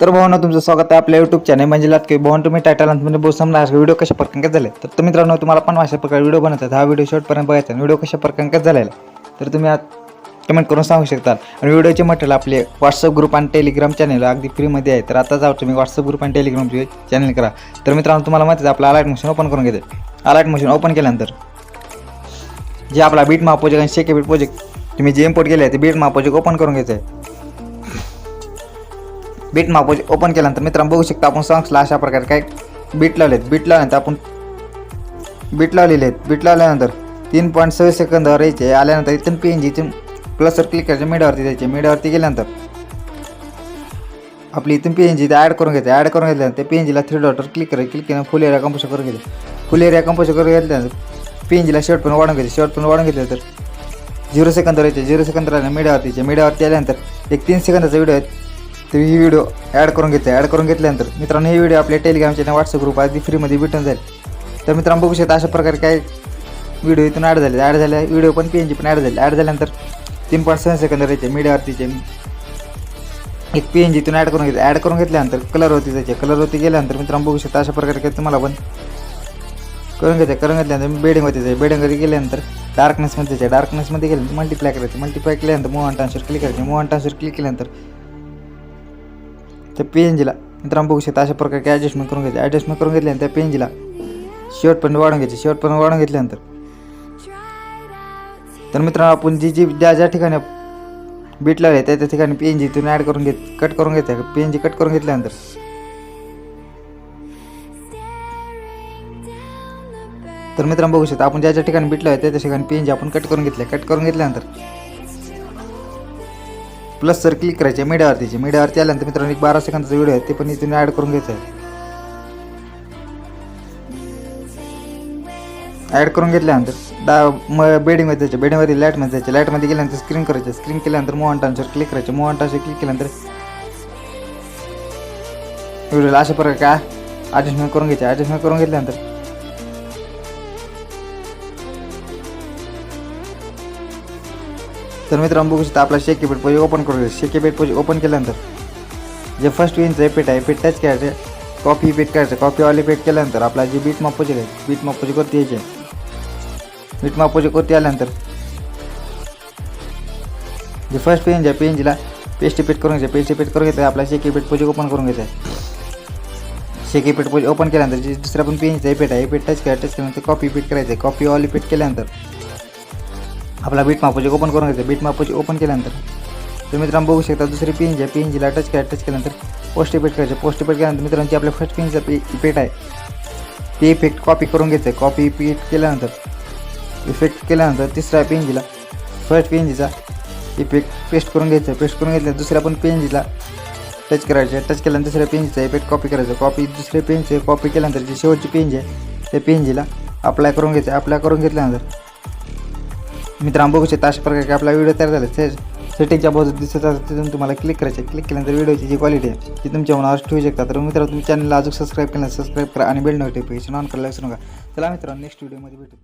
तर भावना तुमचं स्वागत आहे आपल्या युट्यूब चॅनल म्हणजे लाटके भवन तुम्ही टायटल म्हणजे बहुत समजा व्हिडिओ कशा प्रकारे झाले? तर तुम्ही मित्रांनो तुम्हाला पण अशा प्रकारे व्हिडिओ बनवतात हा व्हिडिओ शॉर्टपर्यंत बघायचा व्हिडिओ कशा प्रकारे झालेला तर तुम्ही कमेंट करून सांगू शकता. आणि व्हिडिओचे मटेरियल आपले व्हॉट्सअप ग्रुप आणि टेलिग्राम चॅनल अगदी फ्रीमध्ये आहे. तर आता जाऊ तुम्ही व्हॉट्सअप ग्रुप आणि टेलिग्रामचे चॅनल करा. तर मित्रांनो तुम्हाला माहिती आहे आपलं अलाइट मशीन ओपन करून घेते. अलाइट मशीन ओपन केल्यानंतर जे आपला बीट मा प्रोजेक्ट आणि शेके बीट प्रोजेक्ट तुम्ही जे इम्पोर्ट केले आहे ते बीट मा प्रोजेक्ट ओपन करून घ्यायचं आहे. बीट मा ओपन केल्यानंतर मित्रांनो बघू शकता आपण सॉंग्सला अशा प्रकारे काय बीट लावलेत. बीट लावल्यानंतर आपण बीट लावलेले आहेत. बीट लावल्यानंतर तीन पॉईंट सव्वीस सेकंदावर यायचे. आल्यानंतर इथून पी एन जी इथून प्लसवर क्लिक करायचे. मीडियावरती द्यायचे मीडियावरती गेल्यानंतर आपली इथून पी एन जी ॲड करून घ्यायचे ॲड करून घेतल्यानंतर ते पी एन जीला थ्री डॉटर क्लिक करायचं. क्लिक केल्यानंतर फुल एरिया कंपोजर करून घ्यायचे फुल एरिया कंपोजर करून घेतल्यानंतर पी एन जीला शर्ट पण वाढून घ्यायचे शर्ट पण वाढून घेतल्यानंतर झिरो सेकंदवर यायचे. झिरो सेकंदर आल्या मीडियावरती मीडियावरती आल्यानंतर एक तीन सेकंदाचा व्हिडिओ आहे. तर ही व्हिडिओ ॲड करून घेते. ॲड करून घेतल्यानंतर मित्रांनो ही व्हिडिओ आपल्या टेलिग्राम चॅनल व्हॉट्सअप ग्रुप आधी फ्रीमध्ये भेटून जाईल. तर मित्रांनो बघू शकता अशा प्रकारे काय व्हिडिओ इथून ॲड झाले ॲड झाले व्हिडिओ पण पी एन जी पण ॲड झाले ॲड झाल्यानंतर तीन पॉईंट सहा सेकंद यायचे मीडियावरतीचे एक पी एन जी इथून ॲड करून घेतले ॲड करून घेतल्यानंतर कलरवरती जायचे. कलरवरती गेल्यानंतर मित्रांनो बघू शकता अशा प्रकारे काय तुम्हाला पण करून घ्यायचं करून घेतल्यानंतर बेडिंगवरती जायचं. बेडिंगवरती गेल्यानंतर डार्कनेसमध्ये जायचं. डार्कनेसमध्ये गेल्यानंतर मल्टिप्लाय करायचं. मल्टिप्लाय केल्यानंतर मोहन ऑन ट्रान्सफर क्लिक करायचे. मोहन ऑन ट्रान्सफर क्लिक केल्यानंतर त्या पी एन जीला मित्रांनो बघू शकता अशा प्रकारे ॲडजस्टमेंट करून घ्यायचं. ॲडजस्टमेंट करून घेतल्यानंतर त्या पी एन जीला शेवटपर्यंत वाढून घ्यायचे. शेवटपर्यंत वाढून घेतल्यानंतर. तर मित्रांनो आपण जी जी ज्या ज्या ठिकाणी बीट लावले त्या त्या ठिकाणी पी एन जी तुम्ही ॲड करून घेत कट करून घ्यायचं पी एन जी कट करून घेतल्यानंतर. तर मित्रांनो बघू शकता आपण ज्या ज्या ठिकाणी बीट लावले त्या त्या ठिकाणी पी एन जी आपण कट करून घेतले कट करून घेतल्यानंतर. प्लस सर क्लिक करायचे मीडियावरतीचे मीडियावरती आल्यानंतर मित्रांनो एक बारा सेकंदाचा व्हिडिओ आहे ते पण इथून ॲड करून घ्यायचं आहे. ॲड करून घेतल्यानंतर डा म बेडिंगमध्ये जायचे बेडिंगमध्ये लाईटमध्ये जायचे. लाईटमध्ये गेल्यानंतर स्क्रीन करायचे. स्क्रीन केल्यानंतर मोहन ट्रान्सफर क्लिक करायचे. मोहन ट्रान्सफर क्लिक केल्यानंतर व्हिडिओला अशा प्रकारे काय ॲडजस्टमेंट करून घ्यायचे. ॲडजस्टमेंट करून घेतल्यानंतर तर मित्रांनो बघू शकता आपला शेकी पेट पोजे ओपन करून शेकी पेट पोजे ओपन केल्यानंतर जे फर्स्ट विनचं पेट आहे पेट टच करायचं कॉफी पेट करायचं. कॉफीवाले पेट केल्यानंतर आपला जे बीट मापोजे आहे बीट मापोजे करते यायचे. बीट मापोजे करते आल्यानंतर जे फर्स्ट पेंज आहे पेंजला जिला पेस्ट पेट करून घ्यायचं. पेस्ट पेट करून घ्यायचं आपला शेकी पेट पोजी ओपन करून घ्यायचं. शेकी पेट पोजी ओपन केल्यानंतर जे दुसरा पण पेनचं आहे पेट आहे पेट टच करा टच केल्यानंतर कॉफी पेट करायचं. कॉफी ऑली पेट केल्यानंतर आपला बीट मापोजे ओपन करून घ्यायचं बीट मापोजे ओपन केल्यानंतर. तर मित्रांनो, बघू शकता दुसरी पेन आहे पेन जिला टच करा टच केल्यानंतर पोस्ट पेट करायचं. पोस्ट पेट केल्यानंतर मित्रांची आपल्या फ़र्स्ट पेनचा पे पेट आहे. ते इफ़ेक्ट कॉपी घ्यायचं आहे. कॉपी पेट केल्यानंतर इफ़ेक्ट केल्यानंतर तिसरा पेन जिला फ़र्स्ट जिचा इफ़ेक्ट पेस्ट करून घ्यायचं पेस्ट करून घेतलं दुसऱ्या पेन जिला टच करायचं टच केल्यानंतर दुसऱ्या पेनचा इफ़ेक्ट कॉपी करायचं कॉपी दुसरे दुसऱ्या पेनचे कॉपी केल्यानंतर जी पेन जी आहे पेन जिला अप्लाय करून घ्यायचं अप्लाय करून घेतल्यानंतर मित्रांनो बघू शकता अशा प्रकारे आपला व्हिडिओ तयार झाला. से सेटिंगच्या बाजूत दिसत असतात तिथून तुम्हाला क्लिक करायचे क्लिक केल्यानंतर व्हिडिओची जी क्वालिटी आहे ती तुमच्या मनावर ठेवू शकता तर मित्रांनो तुम्ही चॅनलला अजून सबस्क्राईब केलं सबस्क्राईब करा आणि बेल नोटिफिकेशन ऑन करायला विसरू नका. चला मित्रांनो नेक्स्ट व्हिडिओमध्ये भेटू.